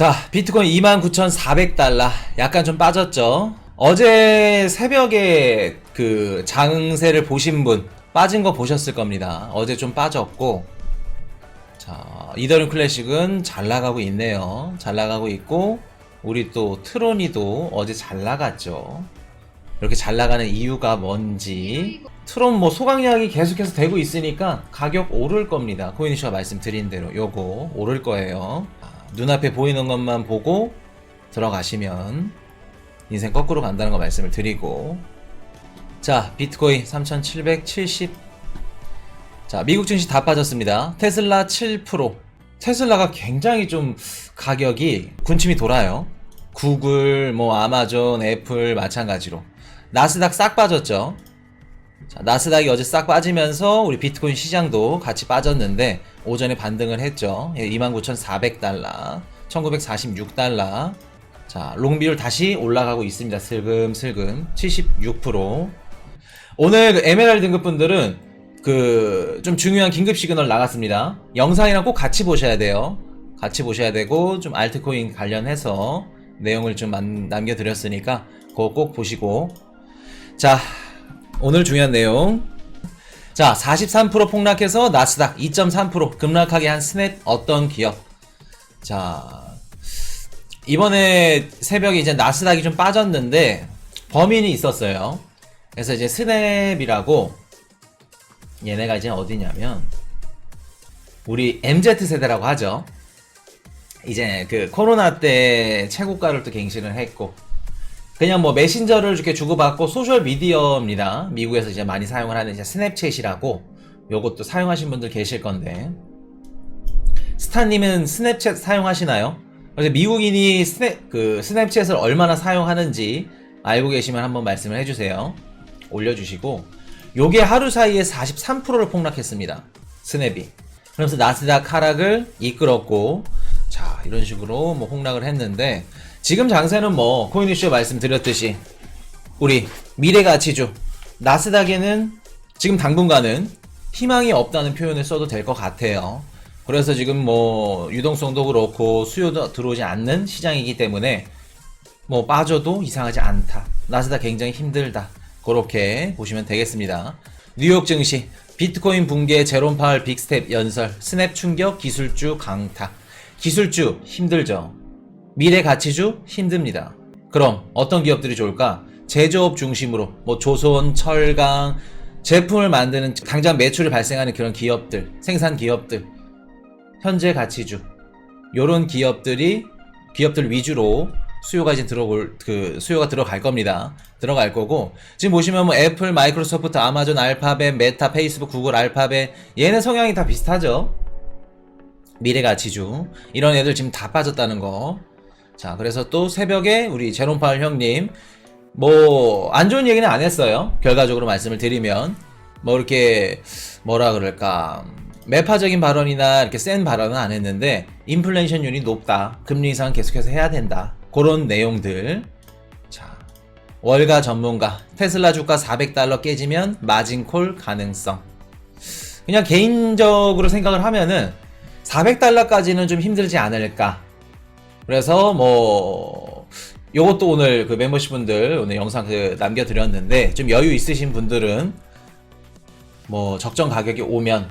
자, 비트코인 29,400달러. 약간 좀 빠졌죠? 어제 새벽에 그 장세를 보신 분, 빠진 거 보셨을 겁니다. 어제 좀 빠졌고, 자, 이더리움 클래식은 잘 나가고 있네요. 잘 나가고 있고, 우리 또 트로니도 어제 잘 나갔죠. 이렇게 잘 나가는 이유가 뭔지. 트론 뭐 소강량이 계속해서 되고 있으니까 가격 오를 겁니다. 코인이슈가 말씀드린 대로 요거 오를 거예요. 아, 눈앞에 보이는 것만 보고 들어가시면 인생 거꾸로 간다는 거 말씀을 드리고 자 비트코인 3770 자, 미국 증시 다 빠졌습니다. 테슬라 7%. 테슬라가 굉장히 좀 가격이 군침이 돌아요. 구글, 뭐 아마존, 애플 마찬가지로. 나스닥 싹 빠졌죠. 자, 나스닥이 어제 싹 빠지면서 우리 비트코인 시장도 같이 빠졌는데 오전에 반등을 했죠. 예, 29,400달러, 1946달러. 자, 롱비율 다시 올라가고 있습니다. 슬금슬금 76%. 오늘 그 에메랄드 등급 분들은 그 좀 중요한 긴급 시그널 나갔습니다. 영상이랑 꼭 같이 보셔야 돼요. 같이 보셔야 되고 좀 알트코인 관련해서 내용을 좀 만- 남겨드렸으니까 그거 꼭 보시고 자 오늘 중요한 내용 자 43% 폭락해서 나스닥 2.3% 급락하게 한 스냅 어떤 기업 자 이번에 새벽에 이제 나스닥이 좀 빠졌는데 범인이 있었어요. 그래서 이제 스냅이라고 얘네가 이제 어디냐면 우리 MZ 세대라고 하죠. 이제 그 코로나 때 최고가를 또 갱신을 했고 그냥 뭐 메신저를 이렇게 주고받고 소셜 미디어입니다. 미국에서 이제 많이 사용을 하는 이제 스냅챗이라고 요것도 사용하신 분들 계실 건데 스타님은 스냅챗 사용하시나요? 그래서 미국인이 스냅 그 스냅챗을 얼마나 사용하는지 알고 계시면 한번 말씀을 해주세요. 올려주시고 요게 하루 사이에 43%를 폭락했습니다. 스냅이. 그러면서 나스닥 하락을 이끌었고 자 이런 식으로 뭐 폭락을 했는데 지금 장세는 뭐 코인이슈 말씀드렸듯이 우리 미래 가치주 나스닥에는 지금 당분간은 희망이 없다는 표현을 써도 될 것 같아요. 그래서 지금 뭐 유동성도 그렇고 수요도 들어오지 않는 시장이기 때문에 뭐 빠져도 이상하지 않다. 나스닥 굉장히 힘들다. 그렇게 보시면 되겠습니다. 뉴욕 증시 비트코인 붕괴 제롬 파월 빅스텝 연설 스냅 충격 기술주 강타 기술주 힘들죠. 미래 가치주 힘듭니다. 그럼 어떤 기업들이 좋을까? 제조업 중심으로 뭐 조선, 철강 제품을 만드는 당장 매출이 발생하는 그런 기업들, 생산 기업들, 현재 가치주 요런 기업들이 기업들 위주로 수요가 이제 들어올 그 수요가 들어갈 겁니다. 들어갈 거고 지금 보시면 뭐 애플, 마이크로소프트, 아마존, 알파벳, 메타, 페이스북, 구글, 알파벳 얘네 성향이 다 비슷하죠. 미래 가치주 이런 애들 지금 다 빠졌다는 거. 자, 그래서 또 새벽에 우리 제롬 파월 형님 뭐 안 좋은 얘기는 안 했어요. 결과적으로 말씀을 드리면 뭐 이렇게 뭐라 그럴까 매파적인 발언이나 이렇게 센 발언은 안 했는데 인플레이션율이 높다. 금리 인상 계속해서 해야 된다. 그런 내용들. 자, 월가 전문가 테슬라 주가 400달러 깨지면 마진콜 가능성. 그냥 개인적으로 생각을 하면은 400달러까지는 좀 힘들지 않을까. 그래서 뭐 요것도 오늘 그 멤버십 분들 오늘 영상 그 남겨드렸는데 좀 여유 있으신 분들은 뭐 적정 가격이 오면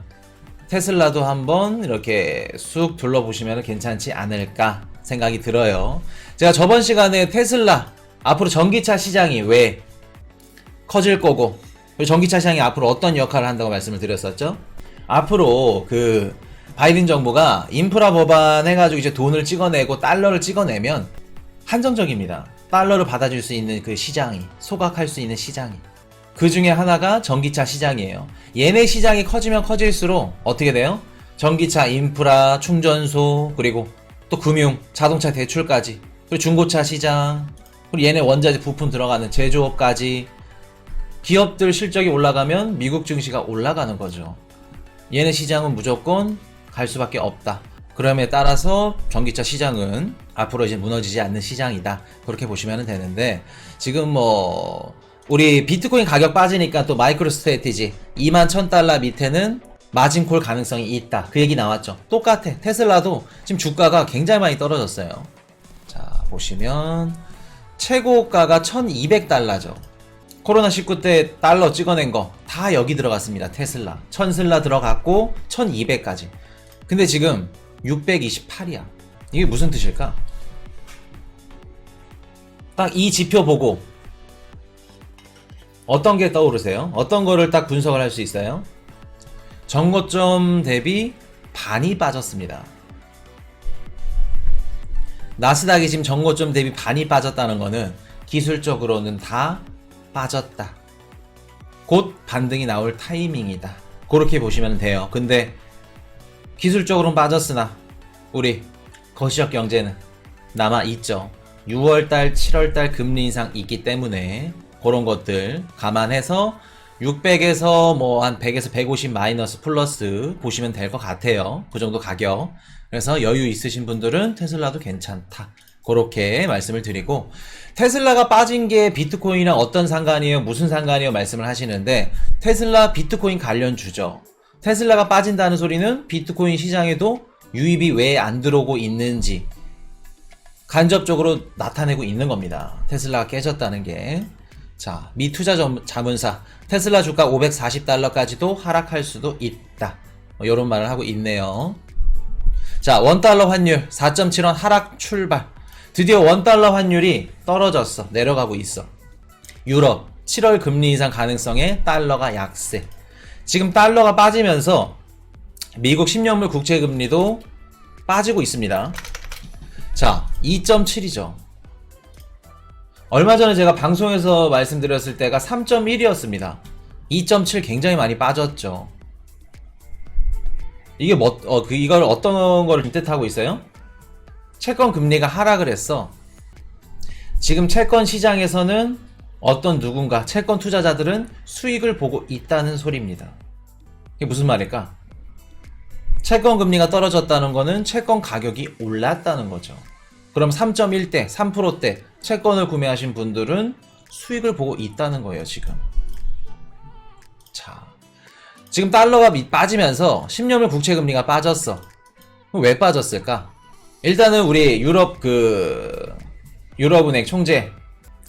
테슬라도 한번 이렇게 쑥 둘러보시면 괜찮지 않을까 생각이 들어요. 제가 저번 시간에 테슬라 앞으로 전기차 시장이 왜 커질 거고 그리고 전기차 시장이 앞으로 어떤 역할을 한다고 말씀을 드렸었죠. 앞으로 그 바이든 정부가 인프라 법안 해가지고 이제 돈을 찍어내고 달러를 찍어내면 한정적입니다. 달러를 받아줄 수 있는 그 시장이 소각할 수 있는 시장이 그 중에 하나가 전기차 시장이에요. 얘네 시장이 커지면 커질수록 어떻게 돼요? 전기차 인프라, 충전소, 그리고 또 금융, 자동차 대출까지, 그리고 중고차 시장, 그리고 얘네 원자재 부품 들어가는 제조업까지 기업들 실적이 올라가면 미국 증시가 올라가는 거죠. 얘네 시장은 무조건 갈 수밖에 없다. 그럼에 따라서 전기차 시장은 앞으로 이제 무너지지 않는 시장이다. 그렇게 보시면 되는데 지금 뭐 우리 비트코인 가격 빠지니까 또 마이크로 스트레티지 2만 1000달러 밑에는 마진콜 가능성이 있다. 그 얘기 나왔죠. 똑같아. 테슬라도 지금 주가가 굉장히 많이 떨어졌어요. 보시면 최고가가 1200달러죠. 코로나19 때 달러 찍어낸 거 다 여기 들어갔습니다. 테슬라. 1000슬라 들어갔고 1200까지. 근데 지금 628이야. 이게 무슨 뜻일까? 딱 이 지표 보고 어떤 게 떠오르세요? 어떤 거를 딱 분석을 할 수 있어요? 전고점 대비 반이 빠졌습니다. 나스닥이 지금 전고점 대비 반이 빠졌다는 거는 기술적으로는 다 빠졌다. 곧 반등이 나올 타이밍이다. 그렇게 보시면 돼요. 근데 기술적으로는 빠졌으나 우리 거시적 경제는 남아 있죠. 6월달, 7월달 금리 인상 있기 때문에 그런 것들 감안해서 600에서 뭐 한 100에서 150 마이너스 플러스 보시면 될 것 같아요. 그 정도 가격. 그래서 여유 있으신 분들은 테슬라도 괜찮다. 그렇게 말씀을 드리고 테슬라가 빠진 게 비트코인이랑 어떤 상관이에요? 무슨 상관이에요? 말씀을 하시는데 테슬라 비트코인 관련 주죠. 테슬라가 빠진다는 소리는 비트코인 시장에도 유입이 왜 안 들어오고 있는지 간접적으로 나타내고 있는 겁니다. 테슬라가 깨졌다는 게. 자, 미 투자 점- 자문사 테슬라 주가 540달러까지도 하락할 수도 있다. 뭐 이런 말을 하고 있네요. 자, 원달러 환율 4.7원 하락 출발. 드디어 원달러 환율이 떨어졌어. 내려가고 있어. 유럽 7월 금리 인상 가능성에 달러가 약세. 지금 달러가 빠지면서 미국 10년물 국채 금리도 빠지고 있습니다. 자, 2.7이죠. 얼마 전에 제가 방송에서 말씀드렸을 때가 3.1이었습니다. 2.7 굉장히 많이 빠졌죠. 이게 뭐, 어, 그, 이걸 어떤 걸 뜻하고 있어요? 채권 금리가 하락을 했어. 지금 채권 시장에서는 어떤 누군가, 채권 투자자들은 수익을 보고 있다는 소리입니다. 이게 무슨 말일까? 채권 금리가 떨어졌다는 거는 채권 가격이 올랐다는 거죠. 그럼 3.1대, 3%대 채권을 구매하신 분들은 수익을 보고 있다는 거예요, 지금. 자. 지금 달러가 미- 빠지면서 10년물 국채 금리가 빠졌어. 그럼 왜 빠졌을까? 일단은 우리 유럽 그 유럽은행 총재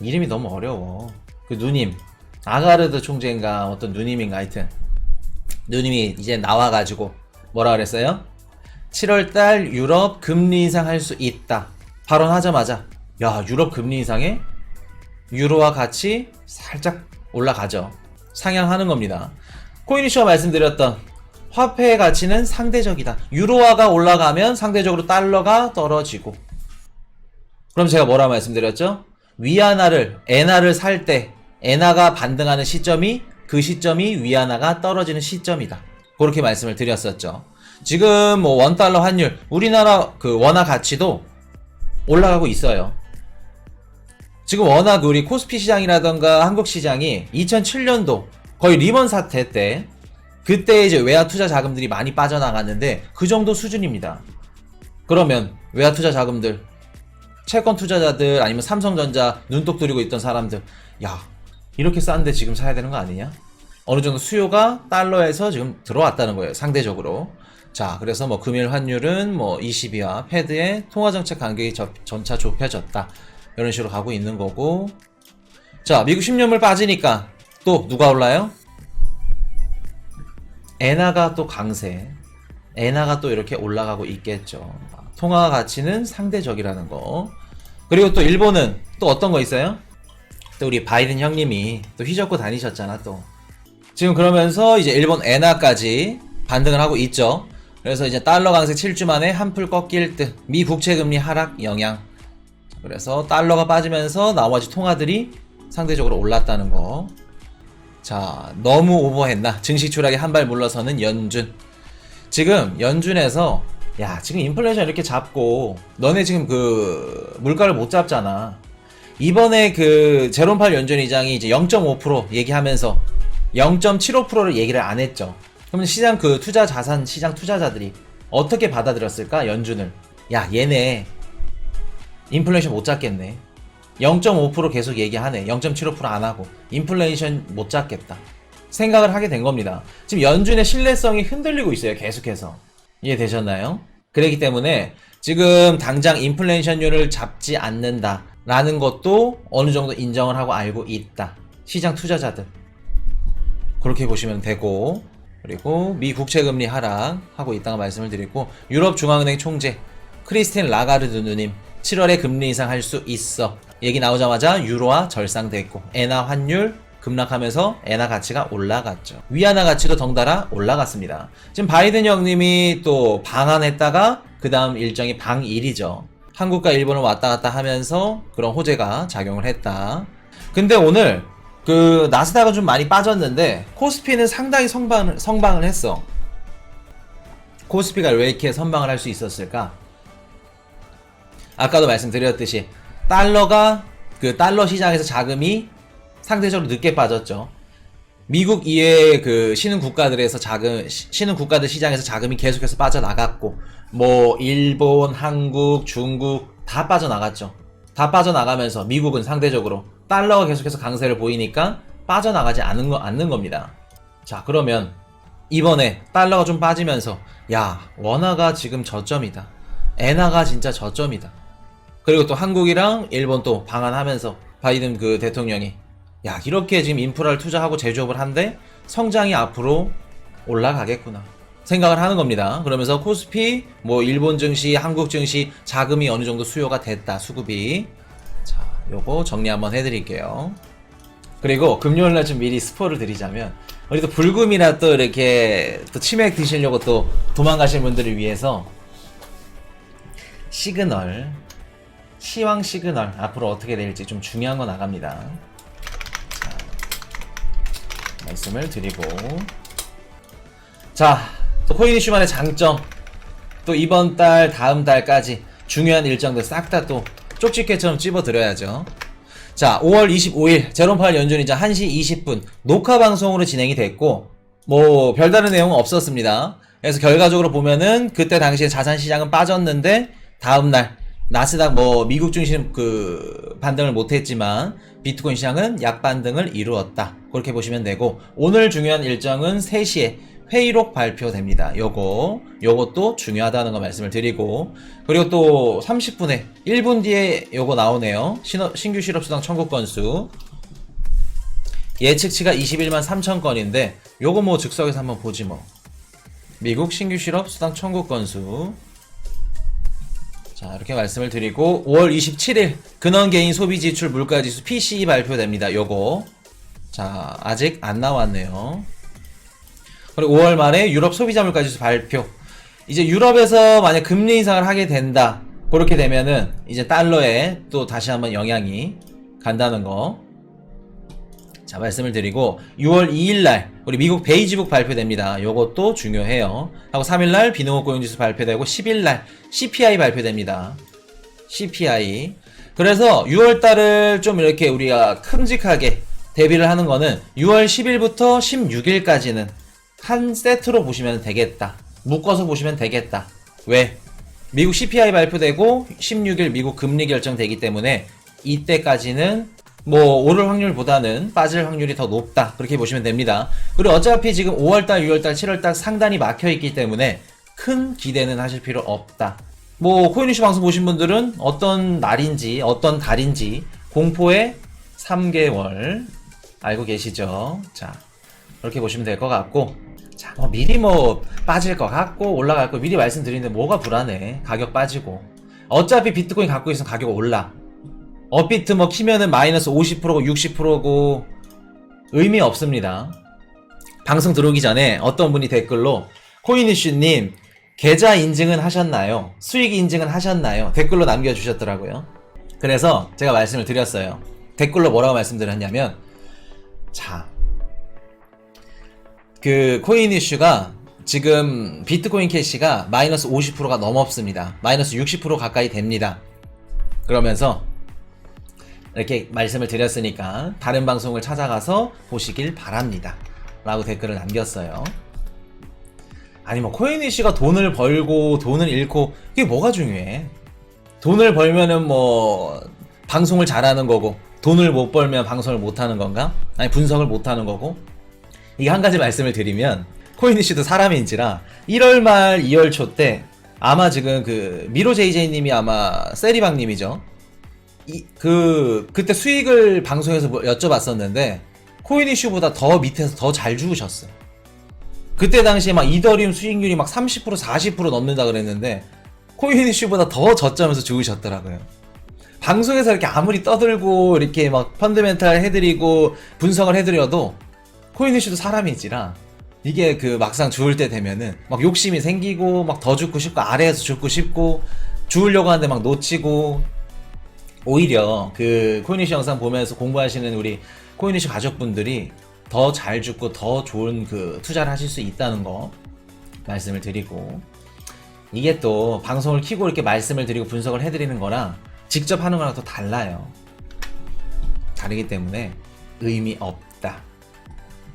이름이 너무 어려워. 그 누님 아가르드 총재인가 어떤 누님인가 하여튼 누님이 이제 나와가지고 뭐라 그랬어요? 7월달 유럽 금리 인상할 수 있다. 발언하자마자 야 유럽 금리 인상에 유로와 같이 살짝 올라가죠. 상향하는 겁니다. 코인이쇼 말씀드렸던 화폐의 가치는 상대적이다. 유로화가 올라가면 상대적으로 달러가 떨어지고. 그럼 제가 뭐라 말씀드렸죠? 위안화를 엔화를 살 때 엔화가 반등하는 시점이 그 시점이 위안화가 떨어지는 시점이다. 그렇게 말씀을 드렸었죠. 지금 뭐 원달러 환율 우리나라 그 원화 가치도 올라가고 있어요. 지금 워낙 우리 코스피 시장이라던가 한국 시장이 2007년도 거의 리먼 사태 때 그때 이제 외화 투자 자금들이 많이 빠져나갔는데 그 정도 수준입니다. 그러면 외화 투자 자금들 채권 투자자들 아니면 삼성전자 눈독 들이고 있던 사람들. 야 이렇게 싼데 지금 사야 되는 거 아니냐? 어느 정도 수요가 달러에서 지금 들어왔다는 거예요 상대적으로. 자 그래서 뭐 금일 환율은 뭐 22와 패드의 통화정책 간격이 저- 점차 좁혀졌다. 이런 식으로 가고 있는 거고. 자 미국 10년물 빠지니까 또 누가 올라요? 엔화가 또 강세. 엔화가 또 이렇게 올라가고 있겠죠. 통화 가치는 상대적이라는 거 그리고 또 일본은 또 어떤 거 있어요? 또 우리 바이든 형님이 또 휘젓고 다니셨잖아 또 지금 그러면서 이제 일본 엔화까지 반등을 하고 있죠 그래서 이제 달러 강세 7주 만에 한풀 꺾일 듯 미 국채 금리 하락 영향 그래서 달러가 빠지면서 나머지 통화들이 상대적으로 올랐다는 거. 자, 너무 오버했나? 증시 추락에 한 발 물러서는 연준. 지금 연준에서 야, 지금 인플레이션 이렇게 잡고 너네 지금 그 물가를 못 잡잖아. 이번에 그 제롬 팔 연준 의장이 이제 0.5% 얘기하면서 0.75%를 얘기를 안 했죠. 그러면 시장 그 투자 자산 시장 투자자들이 어떻게 받아들였을까? 연준을. 야, 얘네 인플레이션 못 잡겠네. 0.5% 계속 얘기하네. 0.75%안 하고 인플레이션 못 잡겠다. 생각을 하게 된 겁니다. 지금 연준의 신뢰성이 흔들리고 있어요. 계속해서. 이해되셨나요? 그렇기 때문에 지금 당장 인플레이션율을 잡지 않는다 라는 것도 어느 정도 인정을 하고 알고 있다. 시장 투자자들. 그렇게 보시면 되고 그리고 미 국채 금리 하락하고 있다고 말씀을 드리고 유럽 중앙은행 총재 크리스틴 라가르드 누님 7월에 금리 인상할 수 있어. 얘기 나오자마자 유로화 절상됐고 엔화 환율 급락하면서 엔화 가치가 올라갔죠. 위안화 가치도 덩달아 올라갔습니다. 지금 바이든 형님이 또 방한했다가 그 다음 일정이 방일이죠. 한국과 일본을 왔다 갔다 하면서 그런 호재가 작용을 했다. 근데 오늘 그 나스닥은 좀 많이 빠졌는데 코스피는 상당히 성방을, 성방을 했어. 코스피가 왜 이렇게 선방을 할 수 있었을까? 아까도 말씀드렸듯이 달러가 그 달러 시장에서 자금이 상대적으로 늦게 빠졌죠. 미국 이외의 그 신흥 국가들에서 자금 시- 신흥 국가들 시장에서 자금이 계속해서 빠져나갔고 뭐 일본, 한국, 중국 다 빠져나갔죠. 다 빠져나가면서 미국은 상대적으로 달러가 계속해서 강세를 보이니까 빠져나가지 않는 거 않는 겁니다. 자, 그러면 이번에 달러가 좀 빠지면서 야, 원화가 지금 저점이다. 엔화가 진짜 저점이다. 그리고 또 한국이랑 일본 또 방한하면서 바이든 그 대통령이 야 이렇게 지금 인프라를 투자하고 제조업을 한데 성장이 앞으로 올라가겠구나 생각을 하는 겁니다. 그러면서 코스피 뭐 일본 증시, 한국 증시 자금이 어느 정도 수요가 됐다 수급이 자 요거 정리 한번 해드릴게요. 그리고 금요일 날 좀 미리 스포를 드리자면 우리 또 불금이나 또 이렇게 또 치맥 드시려고 또 도망가시는 분들을 위해서 시그널 시황 시그널 앞으로 어떻게 될지 좀 중요한 거 나갑니다. 자, 말씀을 드리고 자, 또 코인 이슈만의 장점 또 이번 달 다음 달까지 중요한 일정들 싹 다 또 쪽집게처럼 찝어 드려야죠. 자, 5월 25일 제롬팔 연준이자 1시 20분 녹화 방송으로 진행이 됐고 뭐 별다른 내용은 없었습니다. 그래서 결과적으로 보면은 그때 당시에 자산 시장은 빠졌는데 다음 날 나스닥 뭐 미국 중심 그 반등을 못했지만 비트코인 시장은 약반등을 이루었다. 그렇게 보시면 되고 오늘 중요한 일정은 3시에 회의록 발표됩니다. 요거 요것도 중요하다는 거 말씀을 드리고 그리고 또 30분에 1분 뒤에 요거 나오네요. 신호, 신규 실업 수당 청구 건수 예측치가 21만 3천 건인데 요거 뭐 즉석에서 한번 보지 뭐. 미국 신규 실업 수당 청구 건수 자, 이렇게 말씀을 드리고 5월 27일 근원 개인 소비 지출 물가 지수 PCE 발표됩니다. 요거. 자, 아직 안 나왔네요. 그리고 5월 말에 유럽 소비자 물가 지수 발표. 이제 유럽에서 만약 금리 인상을 하게 된다. 그렇게 되면은 이제 달러에 또 다시 한번 영향이 간다는 거. 자, 말씀을 드리고 6월 2일 날 우리 미국 베이지북 발표됩니다. 요것도 중요해요. 하고 3일 날 비농업 고용지수 발표되고 10일 날 CPI 발표됩니다. CPI. 그래서 6월 달을 좀 이렇게 우리가 큼직하게 대비를 하는 거는 6월 10일부터 16일까지는 한 세트로 보시면 되겠다. 묶어서 보시면 되겠다. 왜? 미국 CPI 발표되고 16일 미국 금리 결정되기 때문에 이때까지는 뭐 오를 확률보다는 빠질 확률이 더 높다 그렇게 보시면 됩니다. 그리고 어차피 지금 5월달, 6월달, 7월달 상단이 막혀 있기 때문에 큰 기대는 하실 필요 없다. 뭐 코인이슈 방송 보신 분들은 어떤 날인지 어떤 달인지 공포의 3개월 알고 계시죠? 자 그렇게 보시면 될 것 같고 자, 뭐 미리 뭐 빠질 것 같고 올라갈 거 미리 말씀드리는데 뭐가 불안해 가격 빠지고 어차피 비트코인 갖고 있으면 가격 올라 업비트 뭐 키면은 마이너스 50%고 60%고 의미 없습니다. 방송 들어오기 전에 어떤 분이 댓글로 코인이슈님 계좌 인증은 하셨나요? 수익 인증은 하셨나요? 댓글로 남겨주셨더라고요. 그래서 제가 말씀을 드렸어요. 댓글로 뭐라고 말씀드렸냐면 자, 그 코인 이슈가 지금 비트코인 캐시가 마이너스 50%가 넘었습니다. 마이너스 60% 가까이 됩니다. 그러면서 이렇게 말씀을 드렸으니까 다른 방송을 찾아가서 보시길 바랍니다. 라고 댓글을 남겼어요. 아니 뭐 코인이 씨가 돈을 벌고 돈을 잃고 그게 뭐가 중요해? 돈을 벌면은 뭐 방송을 잘하는 거고 돈을 못 벌면 방송을 못 하는 건가? 아니 분석을 못 하는 거고 이게 한 가지 말씀을 드리면 코인이 씨도 사람인지라 1월 말 2월 초 때 아마 지금 그 미로 JJ님이 아마 세리방님이죠. 이, 그 그때 수익을 방송에서 뭐 여쭤봤었는데 코인 이슈보다 더 밑에서 더잘 죽으셨어. 그때 당시에 막 이더리움 수익률이 막 30% 40% 넘는다 그랬는데 코인 이슈보다 더 저점에서 죽으셨더라고요. 방송에서 이렇게 아무리 떠들고 이렇게 막 펀드멘탈 해드리고 분석을 해드려도 코인 이슈도 사람이지라 이게 그 막상 죽을 때 되면은 막 욕심이 생기고 막 더 죽고 싶고 아래에서 죽고 싶고 죽으려고 하는데 막 놓치고 오히려 그 코인 이슈 영상 보면서 공부하시는 우리 코인 이슈 가족분들이 더 잘 죽고 더 좋은 그 투자를 하실 수 있다는 거 말씀을 드리고 이게 또 방송을 키고 이렇게 말씀을 드리고 분석을 해드리는 거랑 직접 하는 거랑 또 달라요. 다르기 때문에 의미 없다.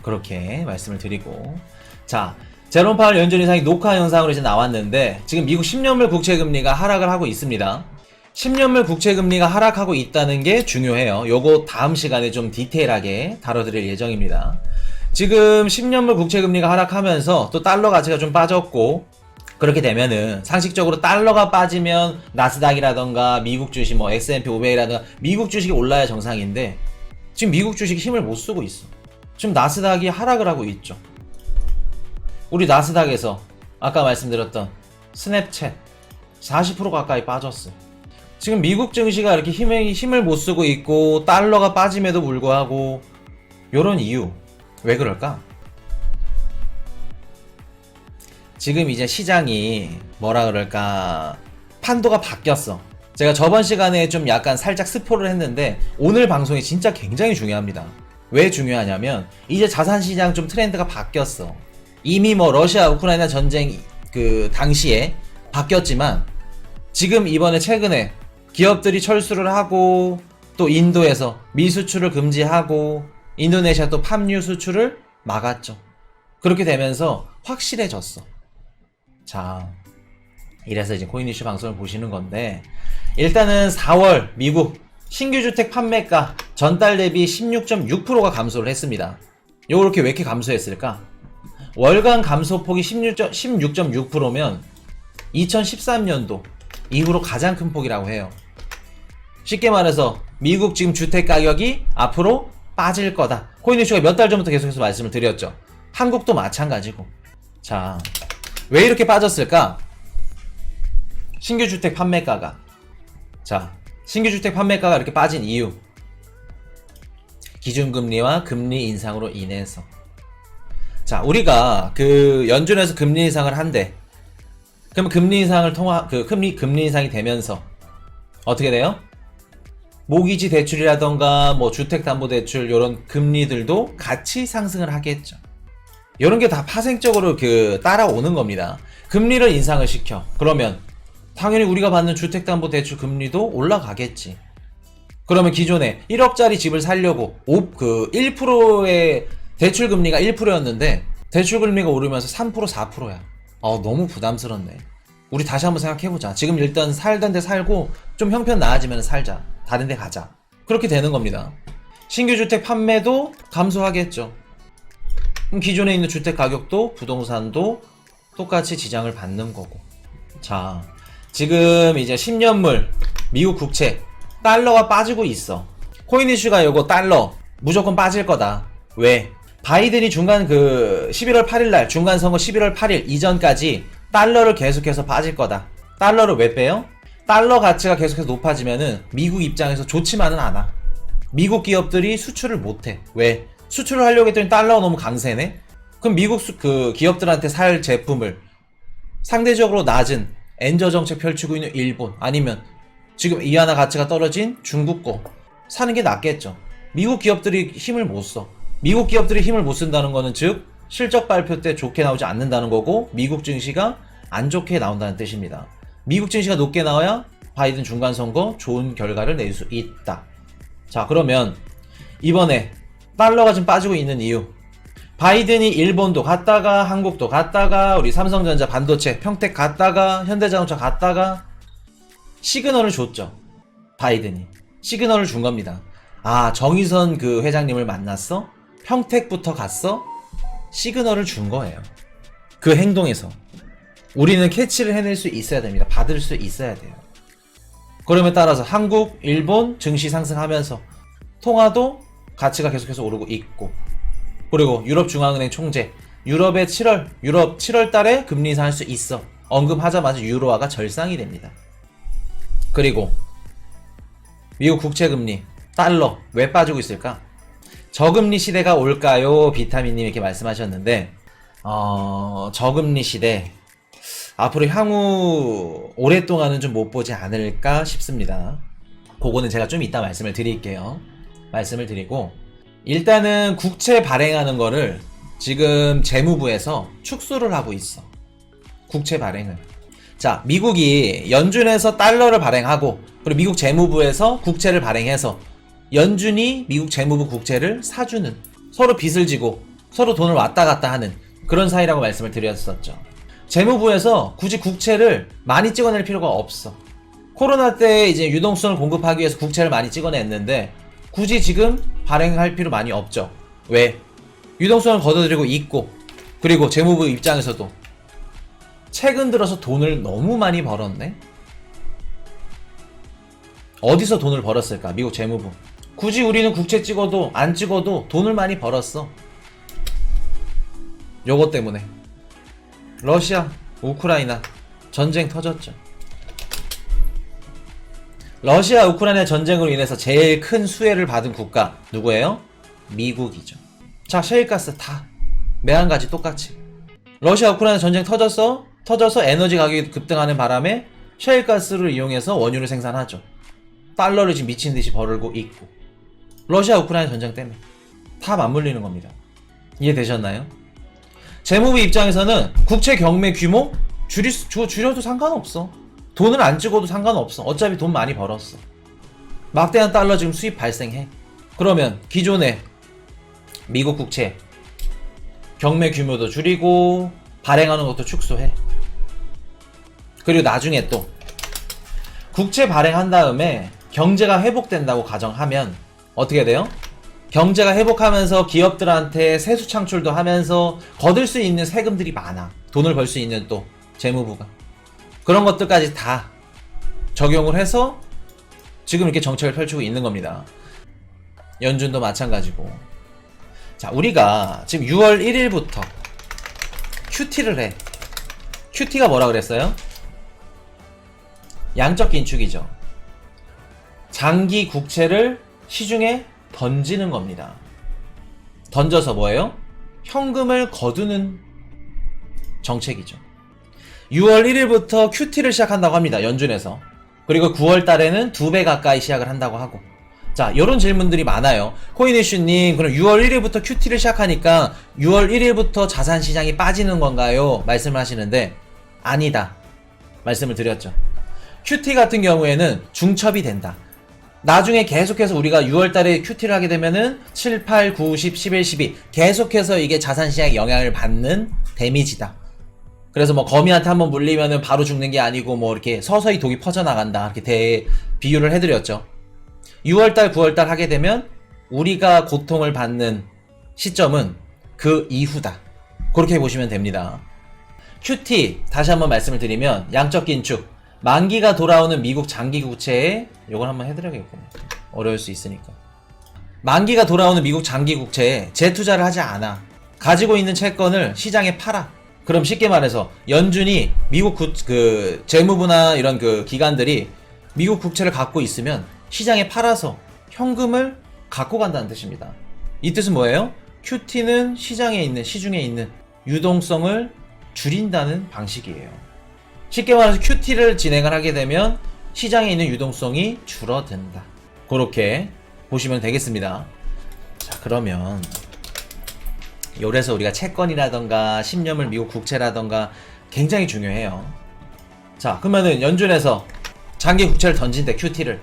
그렇게 말씀을 드리고 자 제롬 파월 연준 이상이 녹화 영상으로 이제 나왔는데 지금 미국 10년물 국채 금리가 하락을 하고 있습니다. 10년물 국채 금리가 하락하고 있다는 게 중요해요. 요거 다음 시간에 좀 디테일하게 다뤄드릴 예정입니다. 지금 10년물 국채 금리가 하락하면서 또 달러 가치가 좀 빠졌고 그렇게 되면은 상식적으로 달러가 빠지면 나스닥이라던가 미국 주식 뭐 S&P 500이라던가 미국 주식이 올라야 정상인데 지금 미국 주식이 힘을 못 쓰고 있어. 지금 나스닥이 하락을 하고 있죠. 우리 나스닥에서 아까 말씀드렸던 스냅챗 40% 가까이 빠졌어. 지금 미국 증시가 이렇게 힘을, 힘을 못 쓰고 있고 달러가 빠짐에도 불구하고 요런 이유 왜 그럴까? 지금 이제 시장이 뭐라 그럴까 판도가 바뀌었어. 제가 저번 시간에 좀 약간 살짝 스포를 했는데 오늘 방송이 진짜 굉장히 중요합니다. 왜 중요하냐면 이제 자산 시장 좀 트렌드가 바뀌었어. 이미 뭐 러시아 우크라이나 전쟁 그 당시에 바뀌었지만 지금 이번에 최근에 기업들이 철수를 하고 또 인도에서 미수출을 금지하고 인도네시아 또 팜유 수출을 막았죠. 그렇게 되면서 확실해졌어. 자, 이래서 이제 코인 이슈 방송을 보시는 건데 일단은 4월 미국 신규 주택 판매가 전달 대비 16.6%가 감소를 했습니다. 요렇게 왜 이렇게 감소했을까? 월간 감소폭이 16.6%면 2013년도 이후로 가장 큰 폭이라고 해요. 쉽게 말해서 미국 지금 주택 가격이 앞으로 빠질 거다. 코인 이슈가 몇 달 전부터 계속해서 말씀을 드렸죠. 한국도 마찬가지고. 자, 왜 이렇게 빠졌을까? 신규 주택 판매가가. 자, 신규 주택 판매가가 이렇게 빠진 이유. 기준금리와 금리 인상으로 인해서. 자, 우리가 그 연준에서 금리 인상을 한대. 그럼 금리 인상을 통화, 그 금리, 금리 인상이 되면서 어떻게 돼요? 모기지 대출이라던가 뭐 주택담보대출 이런 금리들도 같이 상승을 하겠죠. 이런 게 다 파생적으로 그 따라오는 겁니다. 금리를 인상을 시켜. 그러면 당연히 우리가 받는 주택담보대출 금리도 올라가겠지. 그러면 기존에 1억짜리 집을 살려고 5, 그 1%의 대출 금리가 1%였는데 대출 금리가 오르면서 3% 4%야. 어 너무 부담스럽네. 우리 다시 한번 생각해 보자. 지금 일단 살던 데 살고 좀 형편 나아지면 살자. 다른 데 가자. 그렇게 되는 겁니다. 신규 주택 판매도 감소하겠죠. 그럼 기존에 있는 주택 가격도 부동산도 똑같이 지장을 받는 거고. 자, 지금 이제 10년물 미국 국채 달러가 빠지고 있어. 코인 이슈가 요거 달러 무조건 빠질 거다. 왜? 바이든이 중간 그 11월 8일 날 중간 선거 11월 8일 이전까지 달러를 계속해서 빠질 거다. 달러를 왜 빼요? 달러 가치가 계속해서 높아지면은 미국 입장에서 좋지만은 않아. 미국 기업들이 수출을 못 해. 왜? 수출을 하려고 했더니 달러가 너무 강세네? 그럼 미국 수, 그 기업들한테 살 제품을 상대적으로 낮은 엔저 정책 펼치고 있는 일본 아니면 지금 이하나 가치가 떨어진 중국 거 사는 게 낫겠죠. 미국 기업들이 힘을 못 써. 미국 기업들이 힘을 못 쓴다는 거는 즉 실적 발표 때 좋게 나오지 않는다는 거고 미국 증시가 안 좋게 나온다는 뜻입니다. 미국 증시가 높게 나와야 바이든 중간 선거 좋은 결과를 낼 수 있다. 자, 그러면 이번에 달러가 지금 빠지고 있는 이유. 바이든이 일본도 갔다가 한국도 갔다가 우리 삼성전자 반도체 평택 갔다가 현대자동차 갔다가 시그널을 줬죠. 바이든이 시그널을 준 겁니다. 아 정의선 그 회장님을 만났어? 평택부터 갔어? 시그널을 준 거예요. 그 행동에서 우리는 캐치를 해낼 수 있어야 됩니다. 받을 수 있어야 돼요. 그러면 따라서 한국, 일본 증시 상승하면서 통화도 가치가 계속해서 오르고 있고 그리고 유럽 중앙은행 총재 유럽의 7월 유럽 7월 달에 금리 인상할 수 있어 언급하자마자 유로화가 절상이 됩니다. 그리고 미국 국채 금리 달러 왜 빠지고 있을까? 저금리 시대가 올까요? 비타민님 이렇게 말씀하셨는데 어, 저금리 시대 앞으로 향후 오랫동안은 좀 못 보지 않을까 싶습니다. 그거는 제가 좀 이따 말씀을 드릴게요. 말씀을 드리고 일단은 국채 발행하는 거를 지금 재무부에서 축소를 하고 있어. 국채 발행을. 자, 미국이 연준에서 달러를 발행하고 그리고 미국 재무부에서 국채를 발행해서 연준이 미국 재무부 국채를 사주는 서로 빚을 지고 서로 돈을 왔다 갔다 하는 그런 사이라고 말씀을 드렸었죠. 재무부에서 굳이 국채를 많이 찍어낼 필요가 없어. 코로나 때 이제 유동성을 공급하기 위해서 국채를 많이 찍어냈는데 굳이 지금 발행할 필요 많이 없죠. 왜? 유동성을 걷어들이고 있고 그리고 재무부 입장에서도 최근 들어서 돈을 너무 많이 벌었네. 어디서 돈을 벌었을까? 미국 재무부. 굳이 우리는 국채 찍어도 안 찍어도 돈을 많이 벌었어. 요것 때문에. 러시아, 우크라이나 전쟁 터졌죠. 러시아 우크라이나 전쟁으로 인해서 제일 큰 수혜를 받은 국가 누구예요? 미국이죠. 자, 셰일가스 다 매한가지 똑같이. 러시아 우크라이나 전쟁 터졌어? 터져서 에너지 가격이 급등하는 바람에 셰일가스를 이용해서 원유를 생산하죠. 달러를 지금 미친 듯이 벌고 있고. 러시아 우크라이나 전쟁 때문에 다 맞물리는 겁니다. 이해되셨나요? 재무부 입장에서는 국채 경매 규모 줄이, 줄- 줄여도 상관없어. 돈을 안 찍어도 상관없어. 어차피 돈 많이 벌었어. 막대한 달러 지금 수입 발생해. 그러면 기존에 미국 국채 경매 규모도 줄이고 발행하는 것도 축소해. 그리고 나중에 또 국채 발행한 다음에 경제가 회복된다고 가정하면 어떻게 돼요? 경제가 회복하면서 기업들한테 세수 창출도 하면서 거둘 수 있는 세금들이 많아. 돈을 벌 수 있는 또 재무부가. 그런 것들까지 다 적용을 해서 지금 이렇게 정책을 펼치고 있는 겁니다. 연준도 마찬가지고. 자, 우리가 지금 6월 1일부터 QT를 해. QT가 뭐라 그랬어요? 양적 긴축이죠. 장기 국채를 시중에 던지는 겁니다. 던져서 뭐예요? 현금을 거두는 정책이죠. 6월 1일부터 QT를 시작한다고 합니다. 연준에서. 그리고 9월 달에는 두 배 가까이 시작을 한다고 하고. 자, 이런 질문들이 많아요. 코인이슈님, 그럼 6월 1일부터 QT를 시작하니까 6월 1일부터 자산 시장이 빠지는 건가요? 말씀을 하시는데, 아니다. 말씀을 드렸죠. QT 같은 경우에는 중첩이 된다. 나중에 계속해서 우리가 6월 달에 QT를 하게 되면은 7, 8, 9, 10, 11, 12 계속해서 이게 자산 시장에 영향을 받는 데미지다. 그래서 뭐 거미한테 한번 물리면은 바로 죽는 게 아니고 뭐 이렇게 서서히 독이 퍼져나간다. 이렇게 대 비유를 해드렸죠. 6월달, 9월달 하게 되면 우리가 고통을 받는 시점은 그 이후다. 그렇게 보시면 됩니다. QT 다시 한번 말씀을 드리면 양적 긴축 만기가 돌아오는 미국 장기 국채에 이걸 한번 해드려야겠군요. 어려울 수 있으니까. 만기가 돌아오는 미국 장기 국채에 재투자를 하지 않아. 가지고 있는 채권을 시장에 팔아. 그럼 쉽게 말해서 연준이 미국 구, 그 재무부나 이런 그 기관들이 미국 국채를 갖고 있으면 시장에 팔아서 현금을 갖고 간다는 뜻입니다. 이 뜻은 뭐예요? QT는 시장에 있는 시중에 있는 유동성을 줄인다는 방식이에요. 쉽게 말해서 QT를 진행을 하게 되면 시장에 있는 유동성이 줄어든다. 그렇게 보시면 되겠습니다. 자, 그러면 요래서 우리가 채권이라던가 10년물 미국 국채라던가 굉장히 중요해요. 자, 그러면은 연준에서 장기 국채를 던진대 QT를.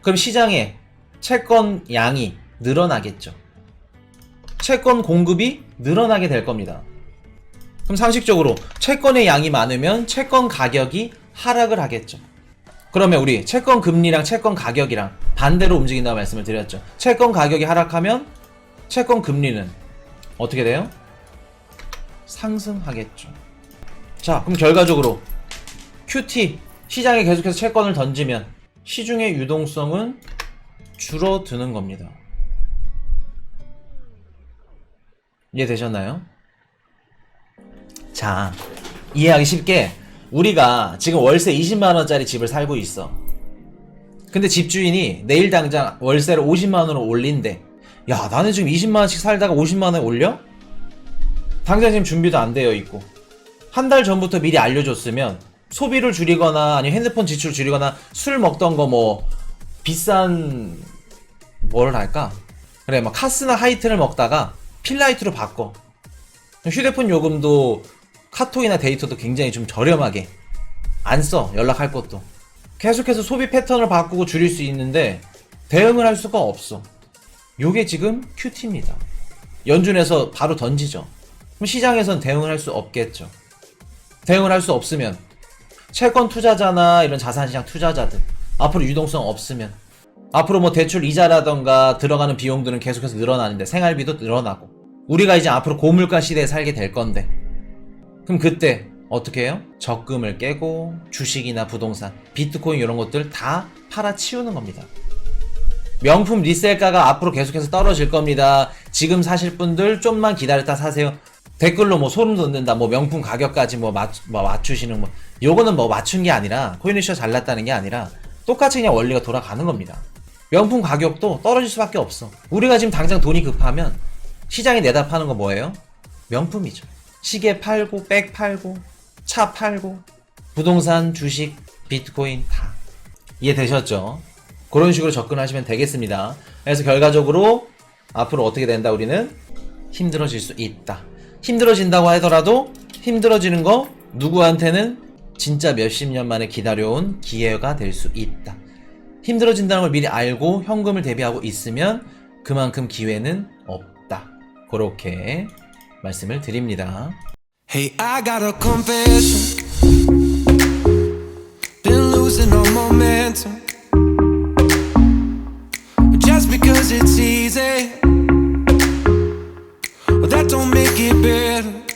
그럼 시장에 채권 양이 늘어나겠죠. 채권 공급이 늘어나게 될 겁니다. 그럼 상식적으로 채권의 양이 많으면 채권 가격이 하락을 하겠죠. 그러면 우리 채권 금리랑 채권 가격이랑 반대로 움직인다고 말씀을 드렸죠. 채권 가격이 하락하면 채권 금리는 어떻게 돼요? 상승하겠죠. 자, 그럼 결과적으로 QT 시장에 계속해서 채권을 던지면 시중의 유동성은 줄어드는 겁니다. 이해되셨나요? 자, 이해하기 쉽게 우리가 지금 월세 20만 원짜리 집을 살고 있어. 근데 집주인이 내일 당장 월세를 50만 원으로 올린대. 야, 나는 지금 20만 원씩 살다가 50만 원에 올려? 당장 지금 준비도 안 되어 있고. 한 달 전부터 미리 알려줬으면 소비를 줄이거나 아니면 핸드폰 지출을 줄이거나 술 먹던 거 뭐 비싼 뭘 할까? 그래 막 카스나 하이튼을 먹다가 필라이트로 바꿔. 휴대폰 요금도 카톡이나 데이터도 굉장히 좀 저렴하게 안 써. 연락할 것도. 계속해서 소비 패턴을 바꾸고 줄일 수 있는데 대응을 할 수가 없어. 요게 지금 큐티입니다. 연준에서 바로 던지죠. 그럼 시장에선 대응을 할 수 없겠죠. 대응을 할 수 없으면 채권 투자자나 이런 자산시장 투자자들 앞으로 유동성 없으면 앞으로 뭐 대출 이자라던가 들어가는 비용들은 계속해서 늘어나는데 생활비도 늘어나고 우리가 이제 앞으로 고물가 시대에 살게 될 건데 그럼 그때 어떻게 해요? 적금을 깨고 주식이나 부동산, 비트코인 이런 것들 다 팔아치우는 겁니다. 명품 리셀가가 앞으로 계속해서 떨어질 겁니다. 지금 사실 분들 좀만 기다렸다 사세요. 댓글로 뭐 소름 돋는다, 뭐 명품 가격까지 뭐, 맞, 뭐 맞추시는 뭐 요거는 뭐 맞춘 게 아니라 코인이쇼 잘났다는 게 아니라 똑같이 그냥 원리가 돌아가는 겁니다. 명품 가격도 떨어질 수밖에 없어. 우리가 지금 당장 돈이 급하면 시장에 내다 파는 거 뭐예요? 명품이죠. 시계 팔고, 백 팔고, 차 팔고, 부동산, 주식, 비트코인 다. 이해되셨죠? 그런 식으로 접근하시면 되겠습니다. 그래서 결과적으로 앞으로 어떻게 된다 우리는 힘들어질 수 있다. 힘들어진다고 하더라도 힘들어지는 거 누구한테는 진짜 몇십 년 만에 기다려온 기회가 될 수 있다. 힘들어진다는 걸 미리 알고 현금을 대비하고 있으면 그만큼 기회는 없다. 그렇게 말씀을 드립니다. Hey, I got a confession. Been losing all momentum. it's easy, but that don't make it better.